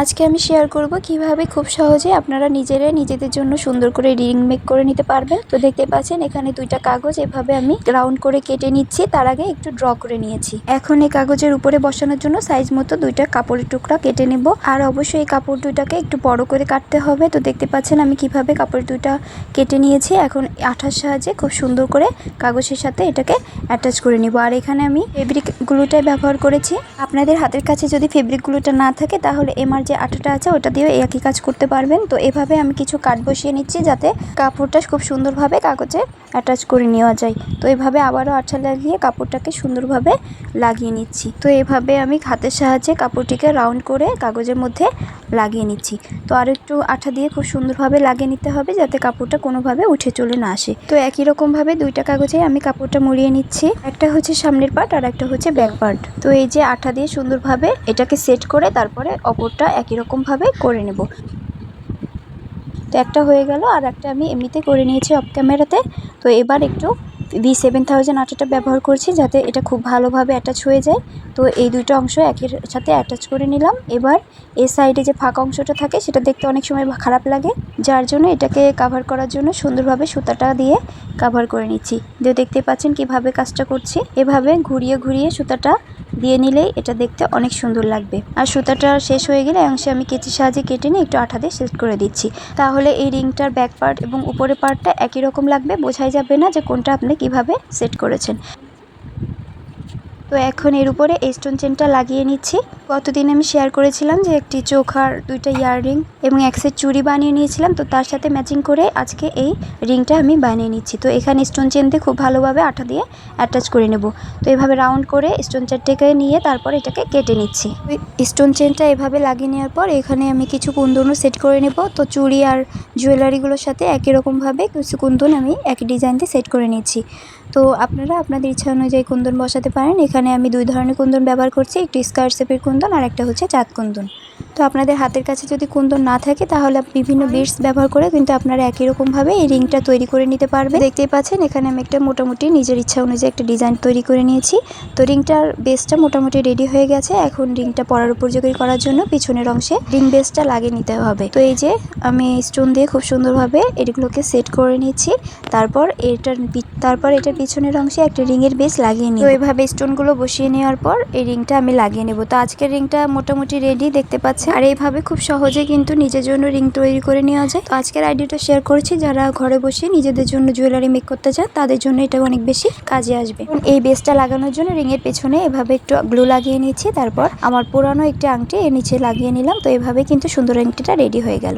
আজকে আমি শেয়ার করব কীভাবে খুব সহজে আপনারা নিজেরা নিজেদের জন্য সুন্দর করে রিং মেক করে নিতে পারবেন। তো দেখতে পাচ্ছেন, এখানে দুইটা কাগজ এভাবে আমি রাউন্ড করে কেটে নিচ্ছি। তার আগে একটু ড্র করে নিয়েছি। এখন এই কাগজের উপরে বসানোর জন্য সাইজ মতো দুইটা কাপড়ের টুকরা কেটে নেব। আর অবশ্যই এই কাপড় দুইটাকে একটু বড় করে কাটতে হবে। তো দেখতে পাচ্ছেন, আমি কীভাবে কাপড় দুইটা কেটে নিয়েছি। এখন আঠার সাহায্যে খুব সুন্দর করে কাগজের সাথে এটাকে অ্যাটাচ করে নিব। আর এখানে আমি ফেব্রিক গ্লুটাই ব্যবহার করেছি। আপনাদের হাতের কাছে যদি ফেব্রিক গ্লুটা না থাকে, তাহলে এমআর যে আঠাটা আছে ওটা দিয়ে একই কাজ করতে পারবেন। তো এভাবে আমি কিছু কাঠ বসিয়ে নিচ্ছি যাতে কাপড়টা খুব সুন্দরভাবে কাগজে অ্যাটাচ করে নেওয়া যায়। তো এভাবে আবারও আঠা লাগিয়ে কাপড়টাকে সুন্দরভাবে লাগিয়ে নিচ্ছি। তো এভাবে আমি হাতের সাহায্যে কাপড়টিকে রাউন্ড করে কাগজের মধ্যে লাগিয়ে নিচ্ছি। তো আর একটু আঠা দিয়ে খুব সুন্দরভাবে লাগিয়ে নিতে হবে যাতে কাপড়টা কোনোভাবে উঠে চলে না আসে। তো একই রকমভাবে দুইটা কাগজে আমি কাপড়টা মুড়িয়ে নিচ্ছি। একটা হচ্ছে সামনের পার্ট আর একটা হচ্ছে ব্যাক পার্ট তো এই যে আঠা দিয়ে সুন্দরভাবে এটাকে সেট করে তারপরে অপরটা একই রকমভাবে করে নেব। তো একটা হয়ে গেল আর একটা আমি এমনিতে করে নিয়েছি অফ ক্যামেরাতে তো এবার একটু ভি সেভেন থাউজেন্ড আটাটা ব্যবহার করছি যাতে এটা খুব ভালোভাবে অ্যাটাচ হয়ে যায়। তো এই দুটো অংশ একের সাথে অ্যাটাচ করে নিলাম। এবার এই সাইডে যে ফাঁকা অংশটা থাকে সেটা দেখতে অনেক সময় খারাপ লাগে। যার জন্য এটাকে কাভার করার জন্য সুন্দরভাবে সুতাটা দিয়ে কাভার করে নিচ্ছি। যে দেখতে পাচ্ছেন কীভাবে কাজটা করছি। এভাবে ঘুরিয়ে ঘুরিয়ে সুতাটা দিয়ে নিলেই এটা দেখতে অনেক সুন্দর লাগবে। আর সুতাটা শেষ হয়ে গেলে অংশে আমি কেচির সাহায্যে কেটে নিয়ে একটু আঠা দিয়ে সেট করে দিচ্ছি। তাহলে এই রিংটার ব্যাক পার্ট এবং উপরে পার্টটা একই রকম লাগবে, বোঝাই যাবে না যে কোনটা আপনি কীভাবে সেট করেছেন। তো এখন এর উপরে এই স্টোন চেনটা লাগিয়ে নিচ্ছি। গতদিন আমি শেয়ার করেছিলাম যে একটি চোখার দুইটা ইয়াররিং এবং এক সেট চুড়ি বানিয়ে নিয়েছিলাম। তো তার সাথে ম্যাচিং করে আজকে এই রিংটা আমি বানিয়ে নিচ্ছি। তো এখানে স্টোন চেন দিয়ে খুব ভালোভাবে আঠা দিয়ে অ্যাটাচ করে নেব। তো এভাবে রাউন্ড করে স্টোন চেনটাকে নিয়ে তারপর এটাকে কেটে নিচ্ছি। স্টোন চেনটা এভাবে লাগিয়ে নেওয়ার পর এখানে আমি কিছু কুন্দনও সেট করে নেব। তো চুড়ি আর জুয়েলারিগুলোর সাথে একই রকমভাবে কিছু কুন্দন আমি একই ডিজাইন দিয়ে সেট করে নিচ্ছি। তো আপনারা আপনাদের ইচ্ছা অনুযায়ী কুন্দন বসাতে পারেন। এখানে আমি দুই ধরনের কুন্দন ব্যবহার করছি। একটি স্কার শেপের কুন্দন আর একটা হচ্ছে চাঁদ কুন্দন তো আপনাদের হাতের কাছে যদি কুন্দন না থাকে, তাহলে বিভিন্ন বিটস ব্যবহার করে কিন্তু আপনারা একই রকমভাবে এই রিংটা তৈরি করে নিতে পারবে দেখতেই পাচ্ছেন, এখানে আমি একটা মোটামুটি নিজের ইচ্ছা অনুযায়ী একটা ডিজাইন তৈরি করে নিয়েছি। তো রিংটার বেসটা মোটামুটি রেডি হয়ে গেছে। এখন রিংটা পরার উপযোগী করার জন্য পিছনের অংশে রিং বেসটা লাগিয়ে নিতে হবে। তো এই যে আমি স্টোন দিয়ে খুব সুন্দরভাবে এগুলোকে সেট করে নিচ্ছি। তারপর এটার তারপর এটার পিছনের অংশে একটা রিংয়ের বেস লাগিয়ে নিই তো এইভাবে স্টোনগুলো বসিয়ে নেওয়ার পর এই রিংটা আমি লাগিয়ে নেব। তো আজকের রিংটা মোটামুটি রেডি, দেখতে পাচ্ছেন। আর এইভাবে খুব সহজে কিন্তু নিজের জন্য রিং তৈরি করে নেওয়া যায়। তো আজকের আইডিয়াটা শেয়ার করেছি। যারা ঘরে বসে নিজেদের জন্য জুয়েলারি মেক করতে চান, তাদের জন্য এটা অনেক বেশি কাজে আসবে। এই বেসটা লাগানোর জন্য রিংয়ের পেছনে এভাবে একটু গ্লু লাগিয়ে নিয়েছি। তারপর আমার পুরানো একটি আংটি এর নিচে লাগিয়ে নিলাম। তো এভাবে কিন্তু সুন্দর আংটিটা রেডি হয়ে গেল।